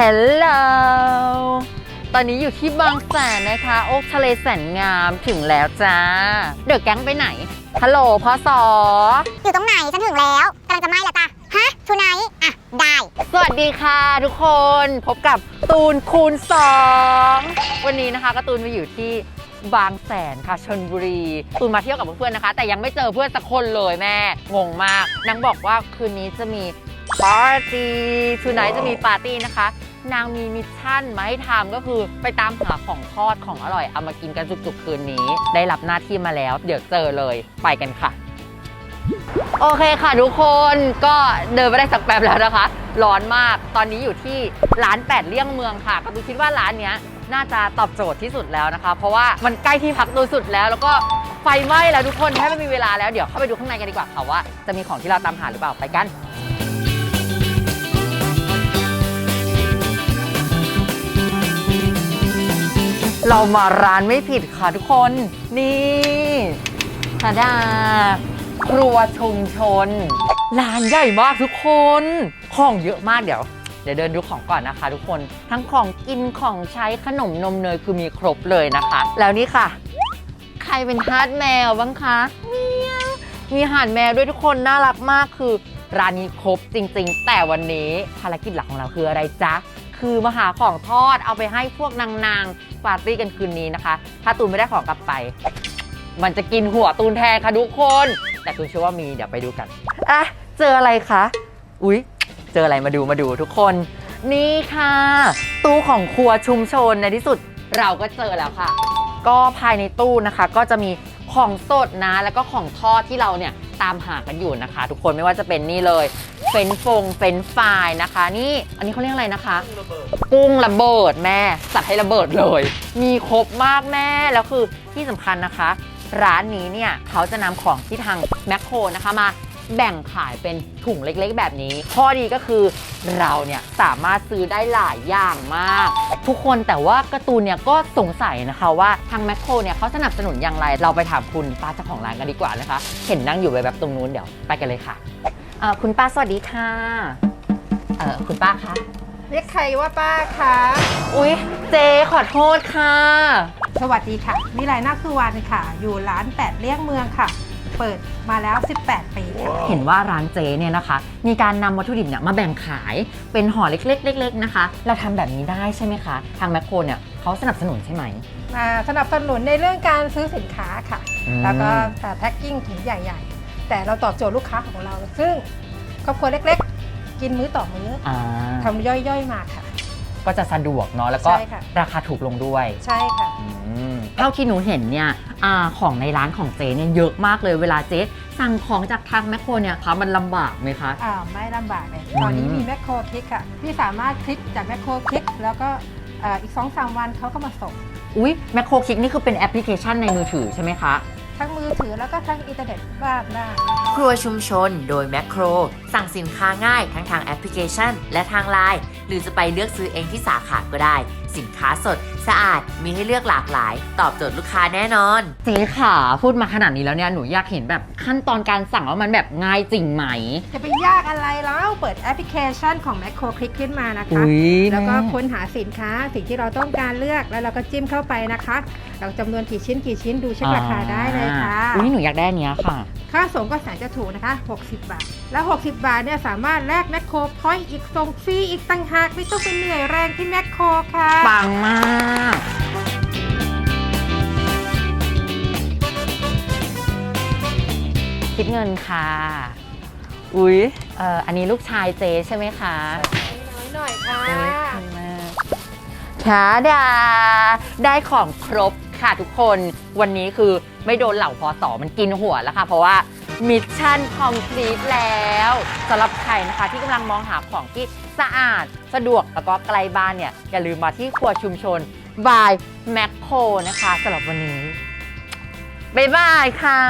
ฮลโหลตอนนี้อยู่ที่บางแสนนะคะโอ้ทะเลแสนงามถึงแล้วจ้า เดอะแก๊งไปไหน ฮัลโหลพอสออยู่ตรงไหนฉันถึงแล้วกำลังจะไหม้แล้วจ้ะฮะทูไนท์อะ ได้ สวัสดีค่ะทุกคนพบกับตูนคูณ 2 วันนี้นะคะการ์ตูนมาอยู่ที่บางแสนค่ะชนบุรี ตูนมาเที่ยวกับเพื่อนๆนะคะ แต่ยังไม่เจอเพื่อนสักคนเลยแม่ งงมากนางบอกว่าคืนนี้จะมีปาร์ตี้ทูไนท์จะมีปาร์ตี้นะคะ นางมีมิชชั่นมาให้ทำก็คือไปตามหาของทอดของอร่อยเอามากินกันจุกๆคืนนี้ ได้รับหน้าที่มาแล้ว เดี๋ยวเจอเลยไปกันค่ะ โอเคค่ะทุกคนก็เดินไปได้สักแป๊บแล้วนะคะ ร้อนมากตอนนี้อยู่ที่ร้านแปดเลี่ยงเมืองค่ะ ก็ตูคิดว่าร้านเนี้ยน่าจะตอบโจทย์ที่สุดแล้วนะคะ เพราะว่ามันใกล้ที่พักตูสุดแล้ว แล้วก็ไฟไหม้แล้วทุกคนถ้าไม่มีเวลาแล้วเดี๋ยวเข้าไปดูข้างในกันดีกว่าค่ะว่าจะมีของที่เราตามหาหรือเปล่าไปกัน เรามาร้านไม่ผิดค่ะทุกคน นี่ทาดาครัวชุมชน ร้านใหญ่มากทุกคน ของเยอะมากเดี๋ยว เดี๋ยวเดินดูของก่อนนะคะ ทุกคน ทั้งของกินของใช้ขนมนมเนยคือมีครบเลยนะคะ แล้วนี่ค่ะ ใครเป็นทาสแมวบ้างคะมีมีอาหารแมวด้วยทุกคนน่ารักมากคือร้านนี้ครบจริง ๆ แต่วันนี้ภารกิจหลักของเราคืออะไรจ๊ะ คือมาหาของทอดเอาไปให้พวกนางๆปาร์ตี้กันคืนนี้นะคะ ถ้าตูนไม่ได้ของกลับไป มันจะกินหัวตูนแทนค่ะทุกคน แต่ตูนเชื่อว่ามีเดี๋ยวไปดูกันอะเจออะไรคะอุ๊ย เจออะไรมาดูมาดูทุกคน นี่ค่ะ ตู้ของครัวชุมชนในที่สุดเราก็เจอแล้วค่ะ ก็ภายในตู้นะคะ ก็จะมีของสดนะแล้วก็ของทอดที่เราเนี่ย ตามหากันอยู่นะคะ ทุกคนไม่ว่าจะเป็นนี่เลยเฟรนช์ฟงเฟรนช์ฟรายนะคะ นี่อันนี้เขาเรียกอะไรนะคะ กุ้งระเบิดแม่สัตว์ให้ระเบิดเลย มีครบมากแม่แล้วคือที่สำคัญนะคะ ร้านนี้เนี่ยเขาจะนำของที่ทางแมคโครนะคะมา แบ่งขายเป็นถุงเล็กๆ แบบนี้ ข้อดีก็คือเราเนี่ยสามารถซื้อได้หลายอย่างมาก ทุกคนแต่ว่าการ์ตูนเนี่ยก็สงสัยนะคะว่าทางแมคโครเนี่ยเขาสนับสนุนอย่างไร เราไปถามคุณป้าเจ้าของร้านกันดีกว่านะคะ เห็นนั่งอยู่แบบตรงนู้นเดี๋ยวไปกันเลยค่ะเอ่อคุณป้าสวัสดีค่ะเอ่อคุณป้าคะเรียกใครว่าป้าคะ อุ๊ยเจ๊ขอโทษค่ะ สวัสดีค่ะ วิไลนาคือวันค่ะ อยู่ร้านแปดเลี่ยงเมืองค่ะ เปิดมาแล้ว 18 ปีค่ะ เห็นว่าร้านเจ๊เนี่ยนะคะ มีการนำวัตถุดิบเนี่ยมาแบ่งขายเป็นห่อเล็กๆเล็กๆนะคะ เราทำแบบนี้ได้ใช่ไหมคะ ทางแมคโครเนี่ยเขาสนับสนุนใช่ไหมอ่าสนับสนุนในเรื่องการซื้อสินค้าค่ะ อืม แล้วก็แพ็คกิ้งถุงใหญ่ ๆ แต่เราตอบโจทย์ลูกค้าของเรา ซึ่งครอบครัวเล็ก ๆ กินมื้อต่อมื้ออ่า ทำย่อยๆมาค่ะ ก็จะสะดวกเนาะแล้วก็ใช่ค่ะ ราคาถูกลงด้วยใช่ค่ะ อืม เท่าที่หนูเห็นเนี่ยอาของในร้านของเจ๊เนี่ยเยอะมากเลยเวลาเจ๊สั่งของจากทางแมคโครเนี่ยคะมันลำบากไหมคะ อ่าไม่ลำบากเลยอืม ตอนนี้มีแมคโครคลิกค่ะพี่สามารถคลิกจากแมคโครคลิกแล้วก็อ่าอีก2อสวันเขาก็มาส่ง อุ๊ยแมคโครคลิกนี่คือเป็นแอปพลิเคชันในมือถือใช่ไหมคะทั้งมือ ถือแล้วก็ทางอินเทอร์เน็ตบ้างได้ครัวชุมชนโดยแมคโคร สั่งสินค้าง่ายทั้งทางแอปพลิเคชัน และทางไลน์หรือจะไปเลือกซื้อเองที่สาขาก็ได้ สินค้าสด สะอาดมีให้เลือกหลากหลาย ตอบโจทย์ลูกค้าแน่นอน เจ๊ค่ะพูดมาขนาดนี้แล้วเนี่ยหนูอยากเห็นแบบขั้นตอนการสั่งว่ามันแบบง่ายจริงไหม จะไปยากอะไรแล้วเปิดแอปพลิเคชันของแมคโครคลิกขึ้นมานะคะ อุ๊ยแล้วก็แม่ ค้นหาสินค้าสิ่งที่เราต้องการเลือกแล้วเราก็จิ้มเข้าไปนะคะ เราจำนวนกี่ชิ้นกี่ชิ้นดูเช็คราคาได้เลยค่ะอุ้ยหนูอยากได้อันเนี้ยค่ะ ค่าส่งก็แสนจะถูกนะคะ 60 บาท แล้ว 60 บาทเนี่ยสามารถแลกแมคโครพอยต์อีกส่งฟรีอีกต่างหากไม่ต้องไปเหนื่อยแรงที่แมคโครค่ะ ปังมาก คิดเงินค่ะ อุ๊ย เอ่ออันนี้ลูกชายเจใช่ไหมคะน้อยหน่อยค่ะอุ๊ยขอบคุณมากค่ะดาได้ของครบค่ะทุกคน วันนี้คือไม่โดนเหล่าพอสอมันกินหัวแล้วค่ะ เพราะว่า มิชชั่นคอมพลีทแล้วสำหรับใครนะคะที่กำลังมองหาของที่สะอาด สะดวกแล้วก็ไกลบ้านเนี่ย อย่าลืมมาที่ครัวชุมชน บายแมคโครนะคะสำหรับวันนี้ บ๊ายบายค่ะ